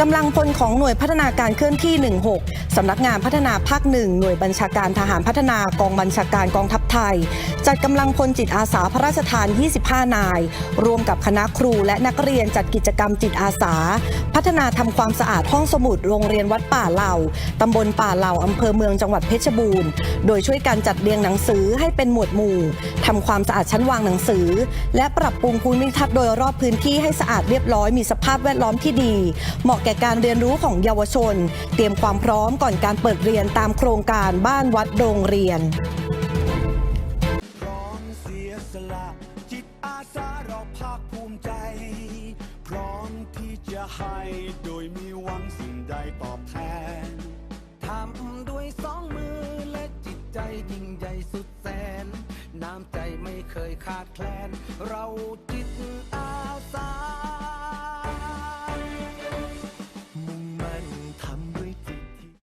กำลังพลของหน่วยพัฒนาการเคลื่อนที่ 16 สำนักงานพัฒนาภาคหนึ่งหน่วยบัญชาการทหารพัฒนากองบัญชาการกองทัพไทย จัดกำลังพลจิตอาสาพระราชทาน 25 นาย รวมกับคณะครูและนักเรียนจัดกิจกรรมจิตอาสา พัฒนาทำความสะอาดห้องสมุดโรงเรียนวัดป่าเหล่าตำบลป่าเหล่าอำเภอเมืองจังหวัดเพชรบูรณ์ โดยช่วยกันจัดเรียงหนังสือให้เป็นหมวดหมู่ ทำความสะอาดชั้นวางหนังสือ และปรับปรุงภูมิทัศน์โดยรอบพื้นที่ให้สะอาดเรียบร้อยมีสภาพแวดล้อมที่ดี เหมาะแก่การเรียนรู้ของเยาวชน เตรียมความพร้อมก่อนการเปิดเรียนตามโครงการบ้านวัดโรงเรียนให้โดยมีหวังสิ่งใดตอบแทน ทำด้วยสองมือและจิตใจยิ่งใหญ่สุดแสน น้ำใจไม่เคยขาดแคลน เราจิตอา